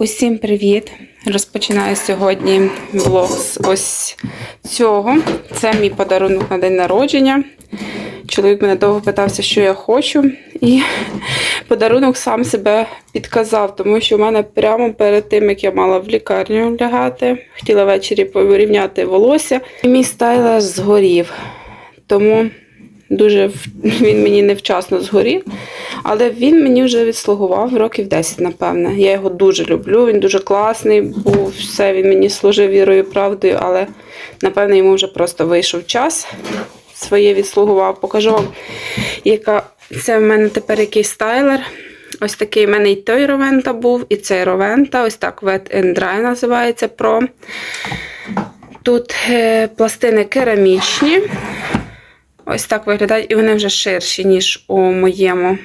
Усім привіт! Розпочинаю сьогодні влог з ось цього. Це мій подарунок на день народження. Чоловік мене довго питався, що я хочу, і подарунок сам себе підказав, тому що в мене прямо перед тим, як я мала в лікарню лягати, хотіла ввечері порівняти волосся, і мій стайлер згорів. Тому дуже він мені невчасно згорів. Але він мені вже відслугував років 10, напевне. Я його дуже люблю, він дуже класний був, все він мені служив вірою правдою, але напевне йому вже просто вийшов час. Своє відслугував. Покажу вам, яка це в мене тепер який стайлер. Ось такий в мене і той Ровента був, і цей Ровента. Ось так Wet and Dry називається Pro. Тут е, пластини керамічні. Ось так виглядають, і вони вже ширші, ніж у моєму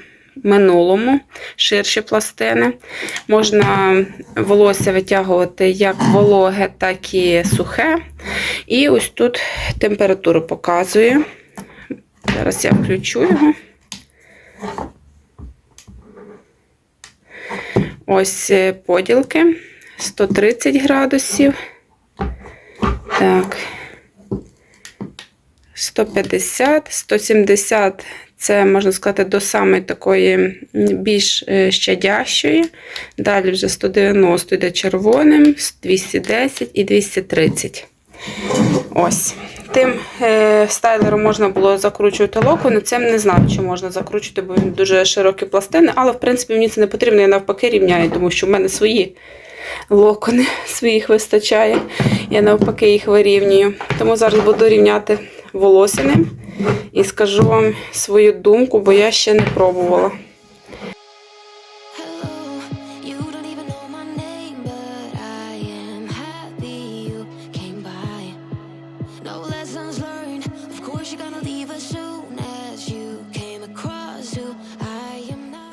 минулому. Ширші пластини. Можна волосся витягувати як вологе, так і сухе. І ось тут температуру показує. Зараз я включу його. Ось е, поділки 130 градусів. Так. 150, 170 це, можна сказати, до самої такої більш е, щадящої. Далі вже 190 йде червоним, 210 і 230. Ось. Тим е, стайлером можна було закручувати локони. Цим не знаю, чи можна закручувати, бо він дуже широкі пластини, але в принципі мені це не потрібно, я навпаки рівняю, тому що в мене свої локони, своїх вистачає. Я навпаки їх вирівнюю. Тому зараз буду рівняти волосся ним і скажу вам свою думку, бо я ще не пробувала.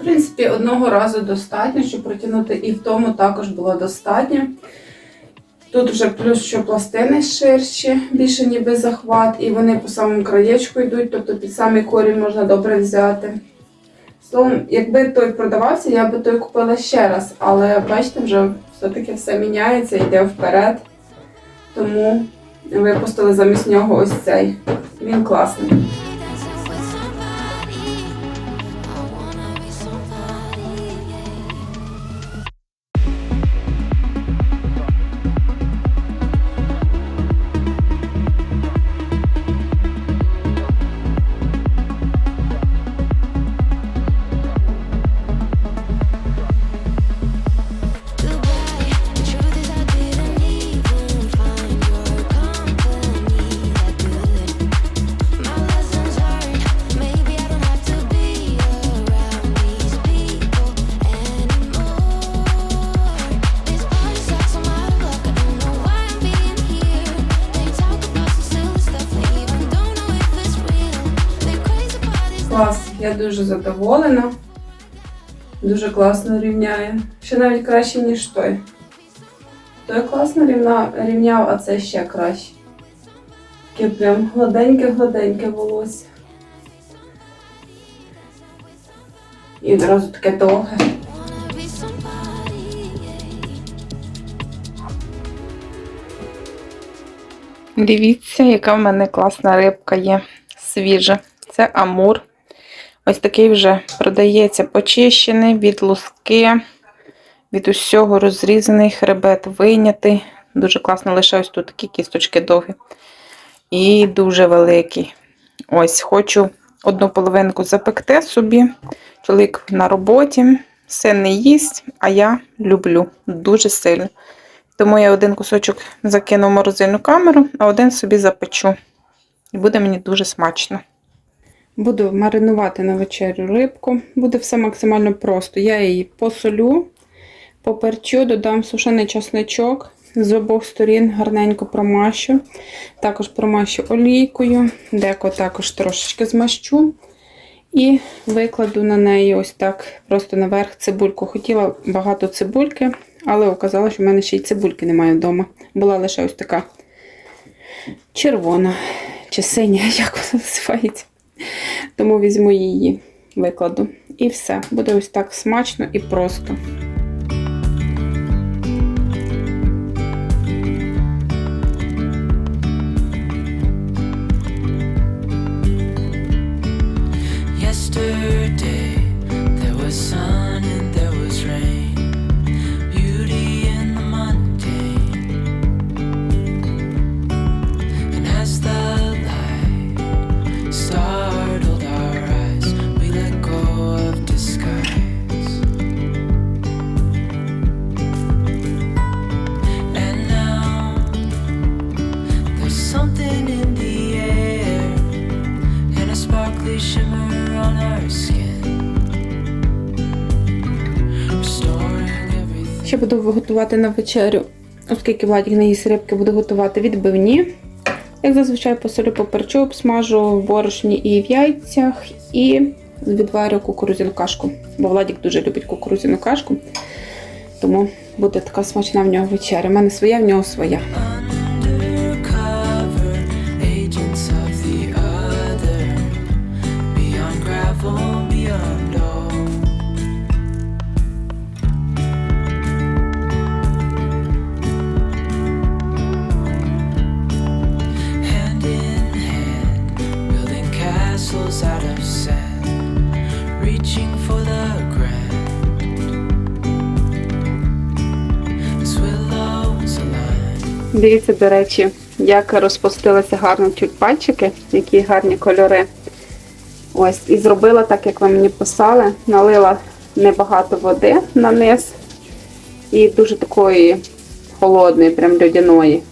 В принципі, одного разу достатньо, щоб протягнути, і в тому також було достатньо. Тут вже плюс, що пластини ширші, більше ніби захват, і вони по самому краєчку йдуть, тобто під самий корінь можна добре взяти. Словом, якби той продавався, я би той купила ще раз, але бачите, вже все-таки все міняється, йде вперед. Тому випустили замість нього ось цей. Він класний. Я дуже задоволена. Дуже класно рівняє. Ще навіть краще, ніж той. Той класно рівна, рівняв, а це ще краще. Таке прям гладеньке-гладеньке волосся. І одразу таке довге. Дивіться, яка в мене класна рибка є свіжа. Це амур. Ось такий вже продається почищений від луски, від усього розрізаний, хребет вийнятий. Дуже класно, лише ось тут такі кісточки довгі. І дуже великий. Ось, хочу одну половинку запекти собі. Чоловік на роботі, син не їсть, а я люблю дуже сильно. Тому я один кусочок закину в морозильну камеру, а один собі запечу. І буде мені дуже смачно. Буду маринувати на вечерю рибку. Буде все максимально просто. Я її посолю, поперчу, додам сушений часничок. З обох сторін гарненько промащу. Також промащу олійкою, деко також трошечки змащу. І викладу на неї ось так, просто наверх цибульку. Хотіла багато цибульки, але оказалось, що в мене ще й цибульки немає вдома. Була лише ось така червона чи синя, як вона називається. Тому візьму її, викладу. І все. Буде ось так смачно і просто. Готувати на вечерю, оскільки Владік не їсть рибки, буду готувати відбивні. Як зазвичай посолю поперчу, обсмажу в борошні і в яйцях, і відварю кукурудзяну кашку. Бо Владік дуже любить кукурудзяну кашку. Тому буде така смачна в нього вечеря. У мене своя, в нього своя. Дивіться, до речі, як розпустилися гарно тюльпанчики, які гарні кольори. Ось, і зробила так, як ви мені писали. Налила небагато води на низ і дуже такої холодної, прям льодяної.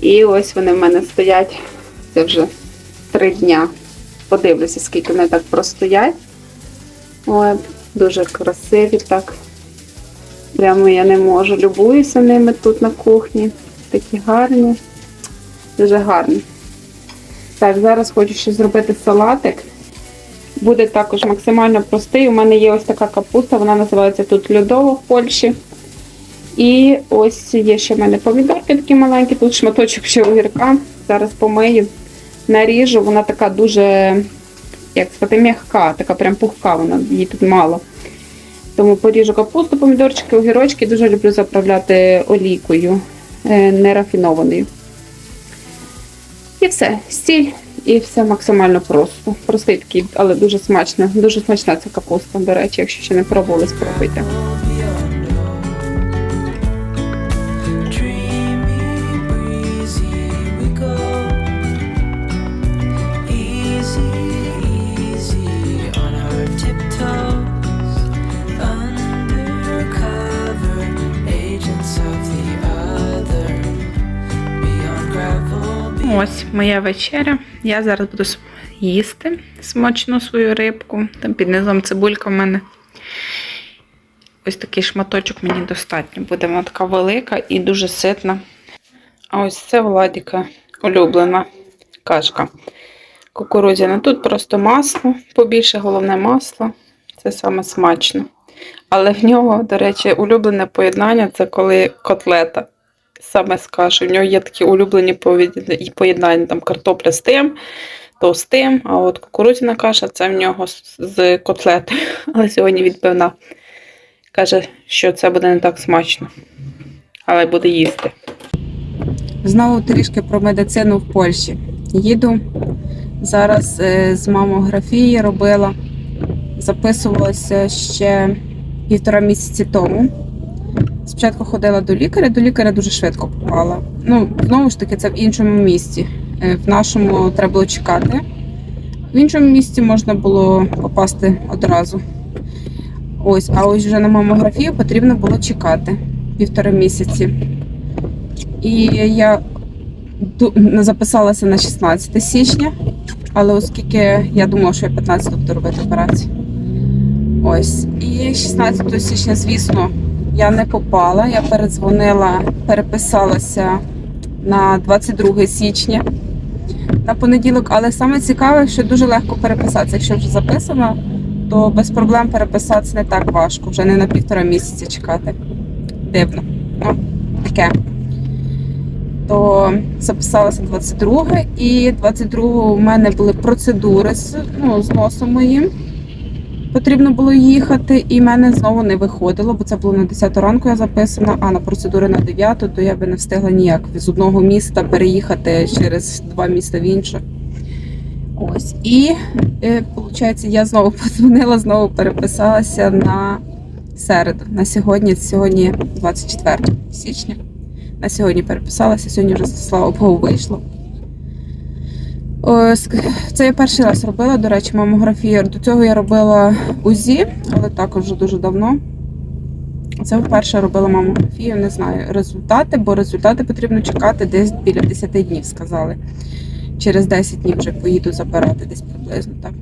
І ось вони в мене стоять. Це вже три дня. Подивлюся, скільки вони так простоять. Ой, дуже красиві так. Прямо я не можу. Любуюся ними тут на кухні. Такі гарні. Дуже гарні. Так, зараз хочу ще зробити салатик. Буде також максимально простий. У мене є ось така капуста, вона називається тут льодово в Польщі. І ось є ще в мене помідорки такі маленькі, тут шматочок ще огірка. Зараз помию, наріжу. Вона така дуже, як сказати, м'яка, така прям пухка, вона її тут мало. Тому поріжу капусту, помідорчики, огірочки. Дуже люблю заправляти олійкою е, нерафінованою. І все, стіль, і все максимально просто. Простий такий, але дуже смачно. Дуже смачна ця капуста, до речі, якщо ще не пробували, спробуйте. Моя вечеря. Я зараз буду їсти смачну свою рибку. Там під низом цибулька в мене. Ось такий шматочок мені достатньо. Буде вона така велика і дуже ситна. А ось це Владіка улюблена кашка. Кукурудзяна. Тут просто масло, побільше головне масло. Це саме смачно. Але в нього, до речі, улюблене поєднання це коли котлета саме з кашею. В нього є такі улюблені поєднання, там картопля з тим, то з тим, а от кукурудзяна каша це в нього з- котлетою. Але сьогодні відбивна. Каже, що це буде не так смачно, але буде їсти. Знову трішки про медицину в Польщі. Їду. Зараз е, з мамографії робила, записувалася ще півтора місяці тому. Спочатку ходила до лікаря, до лікаря дуже швидко попала. Ну, знову ж таки, це в іншому місті. Е, В нашому треба було чекати. В іншому місті можна було попасти одразу. Ось, а ось вже на мамографію потрібно було чекати півтора місяці. І я записалася на 16 січня, але оскільки я думала, що я 15 буду робити операцію. Ось. І 16 січня, звісно, я не попала. Я передзвонила, переписалася на 22 січня на понеділок. Але саме цікаве, що дуже легко переписатися. Якщо вже записано, то без проблем переписатися не так важко, вже не на півтора місяця чекати. Дивно. Ну, таке. То записалася 22 і 22 у мене були процедури з, ну, з носом моїм потрібно було їхати, і мене знову не виходило, бо це було на 10 ранку я записана, а на процедури на 9, то я би не встигла ніяк з одного міста переїхати через два міста в інше. Ось. І е, виходить, я знову подзвонила, знову переписалася на середу. На сьогодні, сьогодні 24 січня. На сьогодні переписалася, сьогодні вже, слава Богу, вийшло. Це я перший раз робила, до речі, мамографію. До цього я робила УЗІ, але також вже дуже давно. Це вперше робила мамографію, не знаю результати, бо результати потрібно чекати десь біля 10 днів, сказали. Через 10 днів вже поїду забирати десь приблизно так.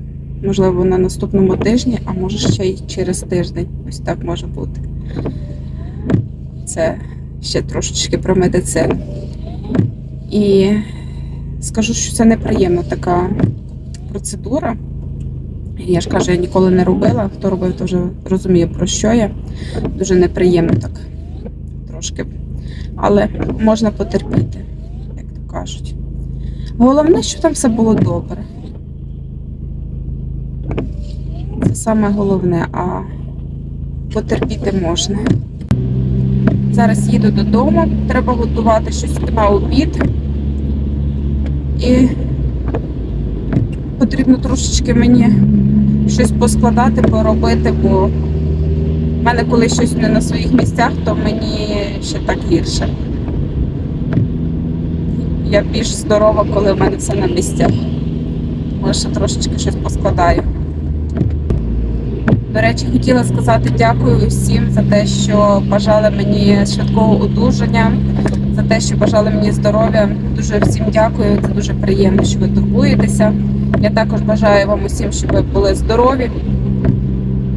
Можливо, на наступному тижні, а може ще й через тиждень. Ось так може бути. Це ще трошечки про медицину. І скажу, що це неприємна така процедура. Я ж кажу, я ніколи не робила. Хто робив, то вже розуміє, про що я. Дуже неприємно так трошки. Але можна потерпіти, як то кажуть. Головне, що там все було добре. Це саме головне, а потерпіти можна. Зараз їду додому, треба готувати щось на обід. І потрібно трошечки мені щось поскладати, поробити, бо в мене коли щось не на своїх місцях, то мені ще так гірше. Я більш здорова, коли в мене все на місцях. Ще трошечки щось поскладаю. До речі, хотіла сказати дякую всім за те, що бажали мені швидкого одужання, за те, що бажали мені здоров'я. Дуже всім дякую. Це дуже приємно, що ви турбуєтеся. Я також бажаю вам усім, щоб ви були здорові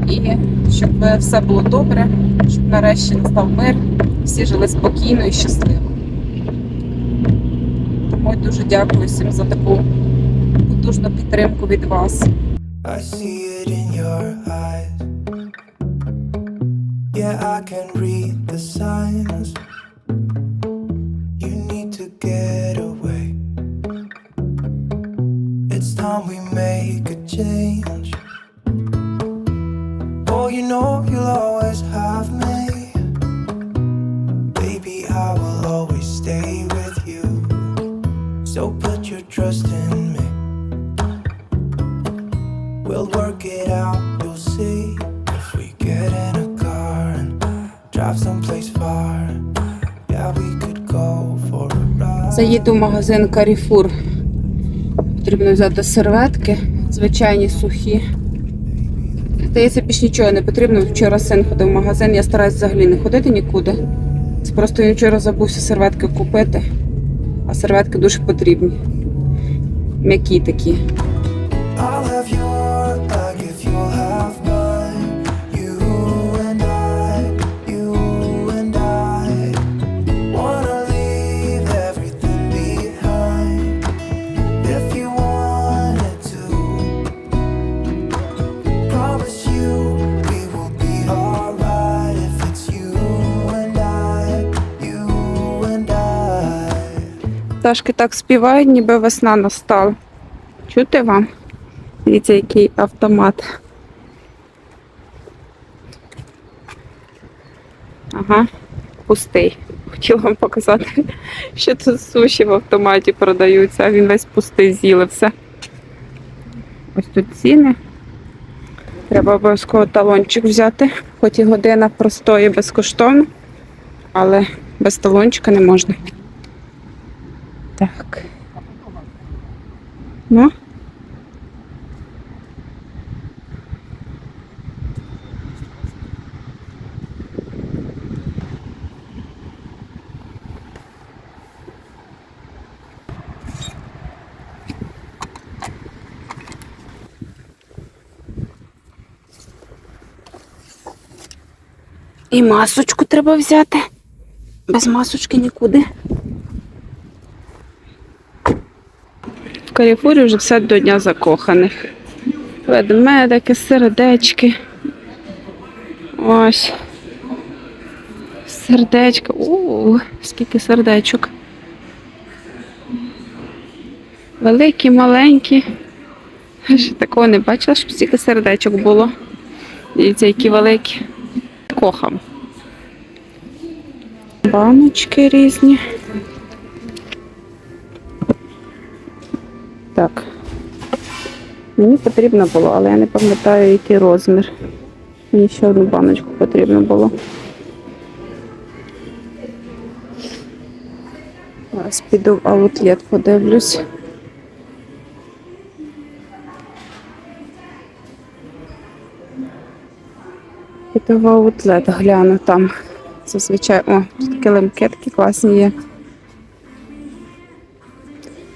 і щоб все було добре, щоб нарешті настав мир, всі жили спокійно і щасливо. Тому дуже дякую всім за таку потужну підтримку від вас. I see it in your eyes. Yeah, I can read the signs. Магазин Carrefour. Потрібно взяти серветки, звичайні сухі. Здається, більш нічого не потрібно. Вчора син ходив в магазин, я стараюсь взагалі не ходити нікуди. Це Просто він вчора забувся серветки купити, а серветки дуже потрібні. М'які такі. I love your Пташки так співають, ніби весна настала. Чути вам? Дивіться, який автомат. Ага, пустий. Хотіла вам показати, що тут суші в автоматі продаються, а він весь пустий з'їли все. Ось тут ціни. Треба обов'язково талончик взяти, хоч і година простої безкоштовно, але без талончика не можна. Так. Ну. І масочку треба взяти. Без масочки нікуди. В Каріфурі вже все до Дня закоханих. Ведмедики, сердечки. Ось. Сердечка. У, скільки сердечок. Великі, маленькі. Ще такого не бачила, щоб стільки сердечок було. Дивіться, які великі. Кохам. Баночки різні. Так. Мені потрібно було, але я не пам'ятаю, який розмір. Мені ще одну баночку потрібно було. Зараз піду в аутлет, подивлюсь. Піду в аутлет, гляну там. Зазвичай, о, тут килимки такі класні є.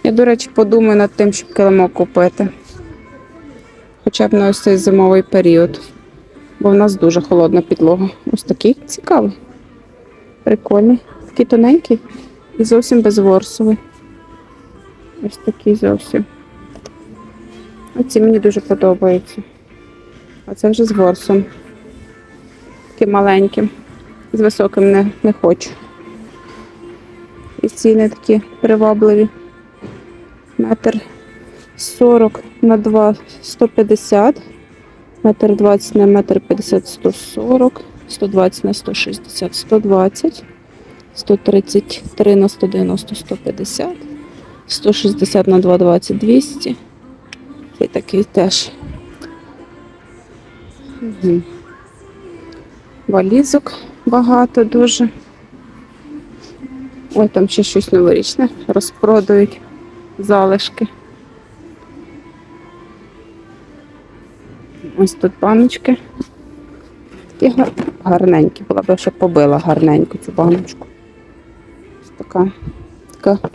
Я, до речі, подумаю над тим, щоб килимок купити. Хоча б на ось цей зимовий період. Бо в нас дуже холодна підлога. Ось такий цікавий. Прикольний. Такий тоненький і зовсім безворсовий. Ось такий зовсім. Оці мені дуже подобаються. А це вже з ворсом. Таким маленьким. З високим не, не хочу. І ціни такі привабливі. Метр 40 на 2 150. Метр 20 на метр 50 140. 120 на 160 120. 133 на 190 150. 160 на 220 200. Цей такий теж. Валізок багато дуже. Ой, там ще щось новорічне. Розпродають залишки. Ось тут баночки. Такі гарненькі. Була б ще побила гарненько цю баночку. Ось така, така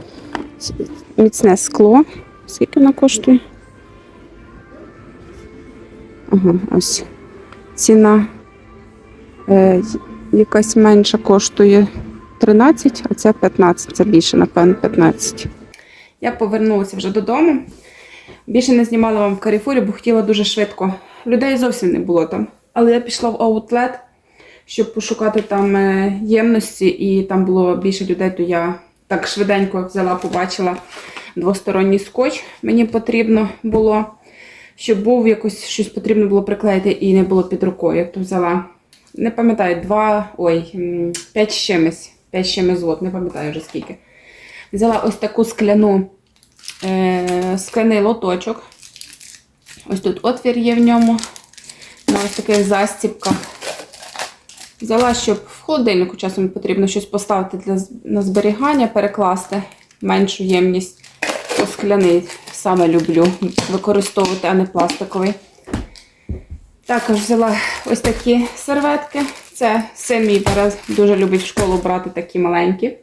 міцне скло. Скільки вона коштує? Ага, ось. Ціна е, якась менша коштує 13, а ця 15. Це більше, напевно, 15. Я повернулася вже додому. Більше не знімала вам в каріфурі, бо хотіла дуже швидко. Людей зовсім не було там. Але я пішла в аутлет, щоб пошукати там е, ємності, і там було більше людей, то я так швиденько взяла, побачила двосторонній скотч. Мені потрібно було, щоб був якось щось потрібно було приклеїти і не було під рукою. То взяла, не пам'ятаю, два, ой, п'ять з чимось, п'ять з чимось злот, не пам'ятаю вже скільки. Взяла ось таку скляну, е, скляний лоточок. Ось тут отвір є в ньому. На ось таких застіпках. Взяла, щоб в холодильнику часом потрібно щось поставити для, на зберігання, перекласти меншу ємність. О, скляний саме люблю використовувати, а не пластиковий. Також взяла ось такі серветки. Це син мій зараз дуже любить в школу брати такі маленькі.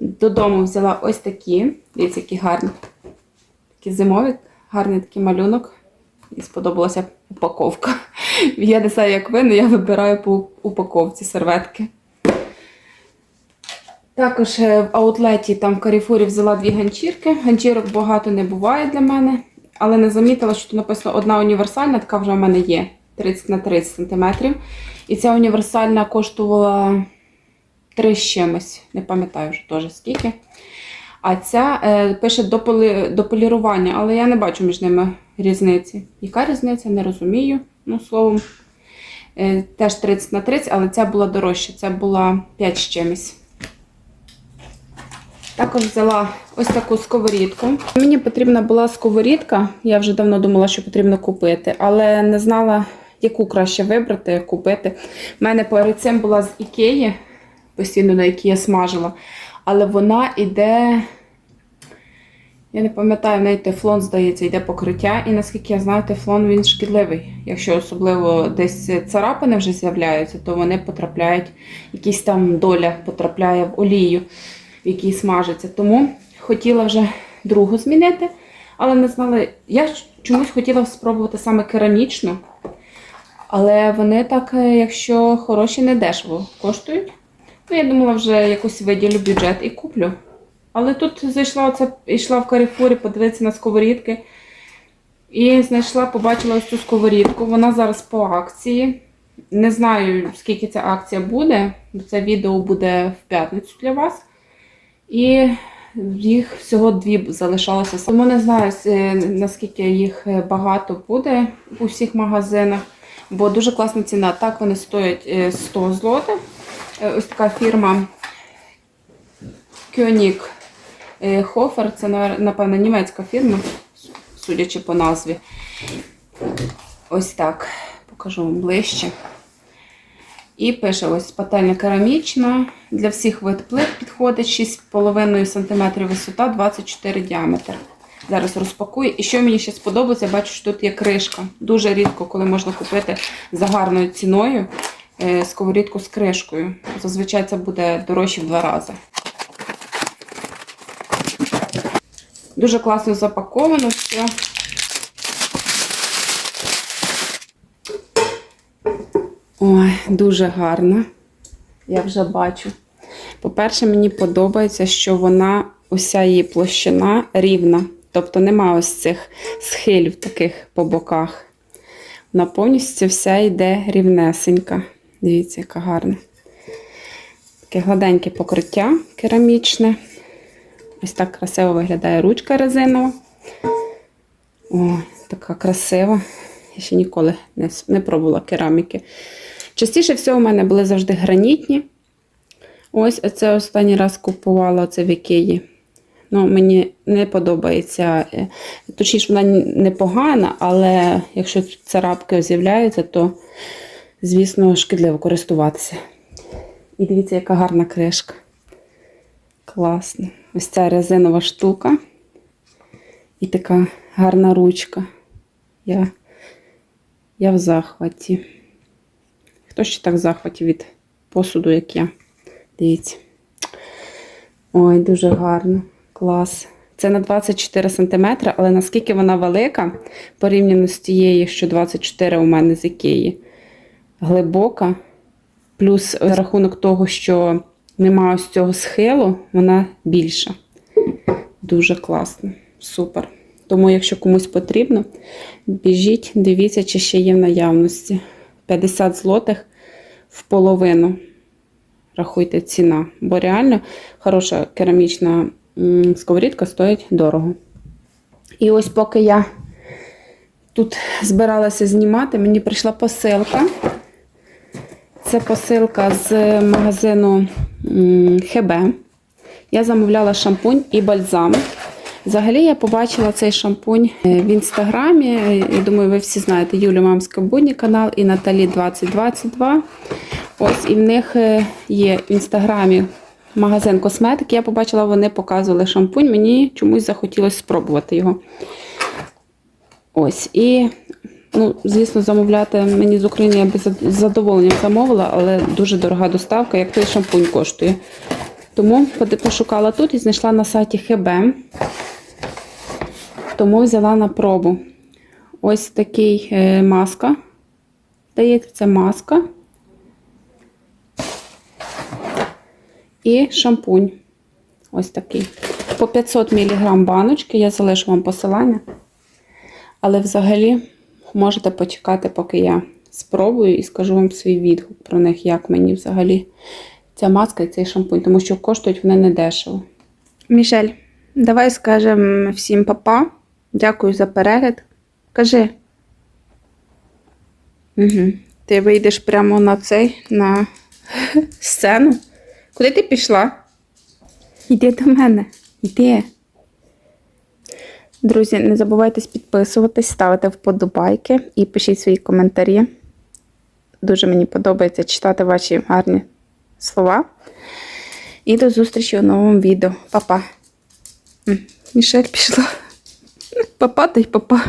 Додому взяла ось такі. Дивіться, які гарні. Такі зимові, гарний такий малюнок. І сподобалася упаковка. Я не знаю, як ви, але я вибираю по упаковці серветки. Також е, в аутлеті там в Каріфурі взяла дві ганчірки. Ганчірок багато не буває для мене, але не замітила, що тут написано одна універсальна, така вже в мене є 30 на 30 см. І ця універсальна коштувала 3 з не пам'ятаю вже теж скільки. А ця е, пише до, полірування, але я не бачу між ними різниці. Яка різниця? Не розумію. Ну, словом, е, теж 30 на 30, але ця була дорожча, це була 5 з. Також взяла ось таку сковорідку. Мені потрібна була сковорідка. Я вже давно думала, що потрібно купити, але не знала, яку краще вибрати, купити. У мене перед цим була з Ікеї, постійно на якій я смажила. Але вона іде. Я не пам'ятаю, в тефлон, здається, йде покриття. І наскільки я знаю, тефлон він шкідливий. Якщо особливо десь царапини вже з'являються, то вони потрапляють, якісь там доля потрапляє в олію, в якій смажиться. Тому хотіла вже другу змінити, але не знала. Я чомусь хотіла спробувати саме керамічну. Але вони так, е, якщо хороші, не дешево коштують. Ну, я думала, вже якось виділю бюджет і куплю. Але тут зайшла оце, йшла в Каріфурі подивитися на сковорідки. І знайшла, побачила ось цю сковорідку. Вона зараз по акції. Не знаю, скільки ця акція буде, бо це відео буде в п'ятницю для вас. І їх всього дві залишалося. Тому не знаю, наскільки їх багато буде у всіх магазинах, бо дуже класна ціна. Так вони стоять е, 100 злотих. Е, Ось така фірма Кьонік Хофер. Це, напевно, німецька фірма, судячи по назві. Ось так. Покажу вам ближче. І пише ось пательня керамічна. Для всіх вид плит підходить 6,5 см висота, 24 діаметр. Зараз розпакую. І що мені ще сподобається, бачу, що тут є кришка. Дуже рідко, коли можна купити за гарною ціною е, сковорідку з кришкою. Зазвичай це буде дорожче в два рази. Дуже класно запаковано все. Ой, дуже гарно. Я вже бачу. По-перше, мені подобається, що вона, уся її площина рівна. Тобто нема ось цих схилів таких по боках. Вона повністю вся йде рівнесенька. Дивіться, яка гарна. Таке гладеньке покриття керамічне. Ось так красиво виглядає ручка резинова. Ой, така красива. Я ще ніколи не, не пробувала кераміки. Частіше всього, у мене були завжди гранітні. Ось це останній раз купувала це в Ікеї. Ну, мені не подобається. е, Точніше, вона непогана, але якщо царапки з'являються, то, звісно, шкідливо користуватися. І дивіться, яка гарна кришка. Класно. Ось ця резинова штука. І така гарна ручка. Я, я в захваті. Хто ще так в захваті від посуду, як я? Дивіться. Ой, дуже гарно. Клас. Це на 24 см, але наскільки вона велика, порівняно з тією, що 24 у мене з Ікеї. Глибока. Плюс за рахунок того, що немає ось цього схилу, вона більша. Дуже класно. Супер. Тому, якщо комусь потрібно, біжіть, дивіться, чи ще є в наявності. 50 злотих в половину. Рахуйте ціна. Бо реально хороша керамічна сковорідка стоїть дорого. І ось поки я тут збиралася знімати, мені прийшла посилка. Це посилка з магазину ХБ. Я замовляла шампунь і бальзам. Взагалі я побачила цей шампунь е, в інстаграмі. Я думаю, ви всі знаєте Юлю Мамська Будні канал і Наталі 2022. Ось і в них е, є в інстаграмі магазин косметики. Я побачила, вони показували шампунь. Мені чомусь захотілося спробувати його. Ось. І, ну, звісно, замовляти мені з України я би з задоволенням замовила, але дуже дорога доставка, як той шампунь коштує. Тому пошукала тут і знайшла на сайті ХБ. Тому взяла на пробу. Ось такий е, маска. Здається, маска. І шампунь. Ось такий. По 500 мг баночки. Я залишу вам посилання. Але взагалі можете почекати, поки я спробую і скажу вам свій відгук про них, як мені взагалі ця маска і цей шампунь, тому що коштують вони не дешево. Мішель, давай скажемо всім папа. Дякую за перегляд. Кажи. Угу. Ти вийдеш прямо на цей, на сцену. Куди ти пішла? Йди до мене. Йди. Друзі, не забувайте підписуватись, ставити вподобайки і пишіть свої коментарі. Дуже мені подобається читати ваші гарні слова. І до зустрічі у новому відео. Па-па. Мішель пішла. Папа та й папа.